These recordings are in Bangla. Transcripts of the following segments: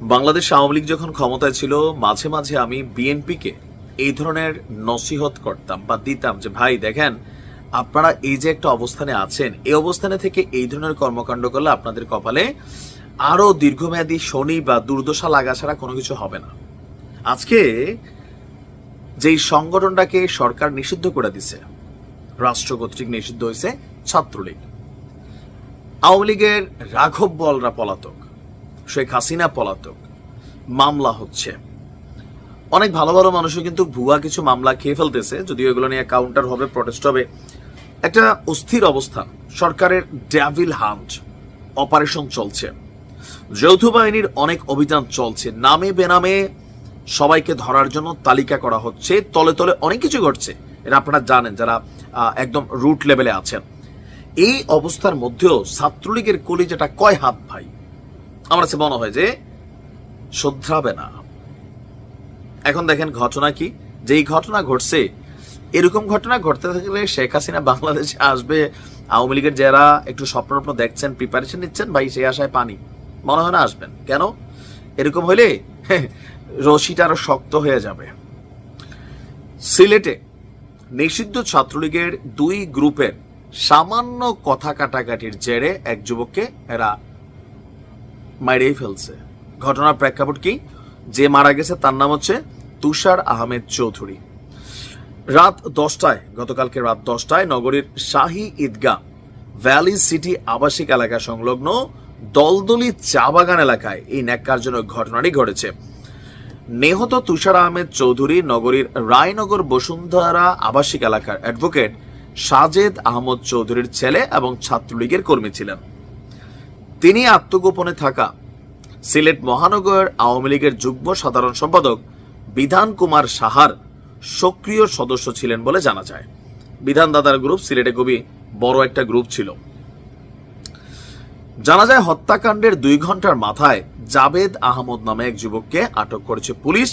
বাংলাদেশ আওয়ামী লীগ যখন ক্ষমতায় ছিল, মাঝে মাঝে আমি বিএনপিকে এই ধরনের নসিহত করতাম বা দিতাম যে, ভাই, দেখেন, আপনারা এই যে একটা অবস্থানে আছেন, এই অবস্থানে থেকে এই ধরনের কর্মকাণ্ড করলে আপনাদের কপালে আরও দীর্ঘমেয়াদী শনি বা দুর্দশা লাগা ছাড়া কোনো কিছু হবে না। আজকে যেই সংগঠনটাকে সরকার নিষিদ্ধ করে দিছে, রাষ্ট্র কর্তৃক নিষিদ্ধ হয়েছে ছাত্রলীগ। আওয়ামী লীগের রাঘব বলরা পলাতক শেখ হাসিনা পলাতক। মামলা হচ্ছে। অনেক ভালো ভালো মানুষও কিন্তু ভুয়া কিছু মামলা খেয়ে ফেলতেছে, যদিও এগুলো নিয়ে কাউন্টার হবে প্রটেস্ট হবে। একটা অস্থির অবস্থা সরকারের ড্যাভিল হান্ট অপারেশন চলছে। যৌথ বাহিনীর অনেক অভিযান চলছে। নামে বেনামে সবাইকে ধরার জন্য তালিকা করা হচ্ছে। তলে তলে অনেক কিছু ঘটছে। এটা আপনারা জানেন যারা একদম রুট লেভেলে আছেন। এই অবস্থার মধ্যেও ছাত্রলীগের কলিজাটা কয় হাত ভাই? আমার কাছে মনে হয় যে শ্রদ্ধাবে না। এখন দেখেন ঘটনা কি? যেই ঘটনা ঘটছে, এরকম ঘটনা ঘটতে থাকলে শেখ হাসিনা বাংলাদেশে আসবে, আওয়ামী লীগের যারা একটু স্বপ্ন স্বপ্ন দেখছেন প্রিপারেশন নিচ্ছেন, ভাই, সেই আশায় পানি। মনে হয় না আসবেন। কেন? এরকম হইলে রশিটা আরও শক্ত হয়ে যাবে। সিলেটে নিষিদ্ধ ছাত্রলীগের দুই গ্রুপের সামান্য কথা কাটাকাটির জেরে এক যুবককে এরা মাইরেই ফেলছে। ঘটনার প্রেক্ষাপট কি? যে মারা গেছে তার নাম হচ্ছে তুষার আহমেদ চৌধুরী। রাত দশটায়, গতকালকে রাত দশটায় নগরীর শাহী ঈদগাহ ভ্যালি সিটি আবাসিক এলাকা সংলগ্ন দলদলি চা বাগান এলাকায় এই ন্যাক্কারজনক ঘটনাটি ঘটেছে। নিহত তুষার আহমেদ চৌধুরী নগরীর রায়নগর বসুন্ধরা আবাসিক এলাকার অ্যাডভোকেট সাজেদ আহমদ চৌধুরীর ছেলে এবং ছাত্রলীগের কর্মী ছিলেন। তিনি আত্মগোপনে থাকা। সিলেট মহানগর আওয়ামী লীগের যুগ্ম সাধারণ সম্পাদক বিধান কুমার সাহার সক্রিয় সদস্য ছিলেন বলে জানা যায়। বিধান দাদার গ্রুপ সিলেটে খুবই বড় একটা গ্রুপ ছিল। জানা যায়, হত্যাকাণ্ডের দুই ঘণ্টার মাথায় জাবেদ আহমদ নামে এক যুবককে আটক করেছে পুলিশ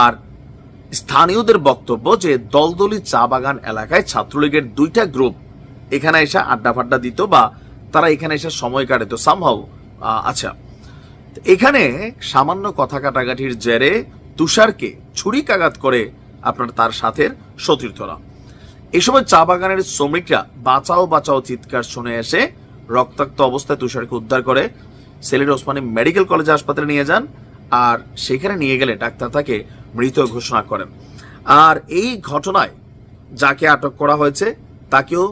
আর স্থানীয়দের বক্তব্য যে দলদলি চা বাগান এলাকায় ছাত্রলীগের দুইটা গ্রুপ এখানে এসে আড্ডা ফাড্ডা দিত বা তারা এখানে এসে সময় কাটে। তো সামহাও আচ্ছা। এখানে সামান্য কথা কাটাকাটির জেরে তুষারকে ছুরিকাঘাত করে আপনার তার সাথে সতীর্থরা। এই সময় চা বাগানের শ্রমিকরা বাঁচাও বাঁচাও চিৎকার শুনে এসে রক্তাক্ত অবস্থায় তুষারকে উদ্ধার করে সিলেট ওসমানী মেডিকেল কলেজ হাসপাতালে নিয়ে যান আর সেখানে নিয়ে গেলে ডাক্তার তাকে মৃত ঘোষণা করেন। আর এই ঘটনায় যাকে আটক করা হয়েছে, তাকেও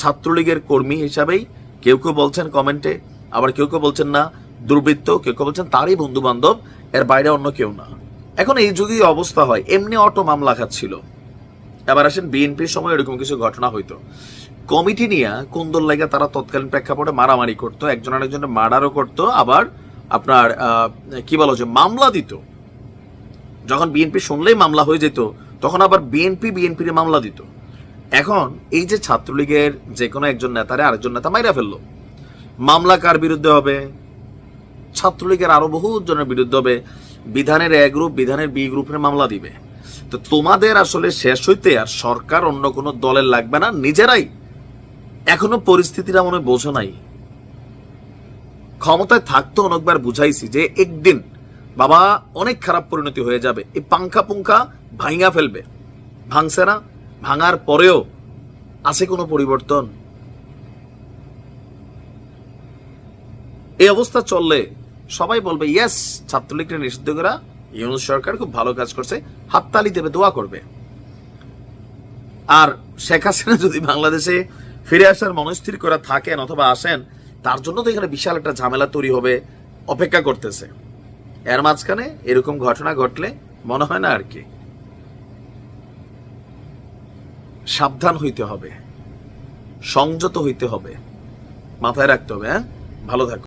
ছাত্রলীগের কর্মী হিসাবেই কেউ কেউ বলছেন কমেন্টে, আবার কেউ কেউ বলছেন না, দুর্বৃত্ত, কেউ কেউ বলছেন তারই বন্ধু বান্ধব এর বাইরে অন্য কেউ না। এখন এই যদি অবস্থা হয়, এমনি অটো মামলা খাচ্ছিল। এবার আসেন বিএনপির সময় এরকম কিছু ঘটনা হইতো। কমিটি নিয়ে কুন্দর লাগে তারা তৎকালীন প্রেক্ষাপটে মারামারি করতো, একজন আরেকজনের মার্ডারও করতো, আবার আপনার কি বলো যে মামলা দিত। যখন বিএনপি শুনলেই মামলা হয়ে যেত, তখন আবার বিএনপি বিএনপির মামলা দিত। এখন এই যে ছাত্রলীগের যে কোনো একজন নেতারে আরেকজন নেতা মাইরা ফেলল। মামলা কার বিরুদ্ধে হবে? ছাত্রলীগের আরও বহু জনের বিরুদ্ধে হবে। বিধানের এ গ্রুপ বিধানের বি গ্রুপের মামলা দিবে। তো তোমাদের আসলে শেষ হইতে আর সরকার অন্য কোনো দলের লাগবে না, নিজেরাই। এখনও পরিস্থিতিটা মনে বোঝো নাই। ক্ষমতায় থাকতো অনেকবার বুঝাইছি যে একদিন বাবা অনেক খারাপ পরিণতি হয়ে যাবে। এই পাংখা পুঙ্খা ভাঙা ফেলবে। ভাঙছে না। ভাঙার পরেও আছে কোনো পরিবর্তন? এই অবস্থা চললে সবাই বলবে, ইয়েস ছাত্রলীগকে নিষিদ্ধ করা ইউনুস সরকার খুব ভালো কাজ করছে, হাততালি দেবে, দোয়া করবে। আর শেখ হাসিনা যদি বাংলাদেশে ফিরে আসার মনস্থির করা থাকেন অথবা আসেন, তার জন্য তো এখানে বিশাল একটা ঝামেলা তৈরি হবে, অপেক্ষা করতেছে। এর মাঝখানে এরকম ঘটনা ঘটলে মনে হয় না আর কি। সাবধান হইতে হবে সংযত হইতে হবে। মাথায় রাখতে হবে হ্যাঁ? ভালো থাকো।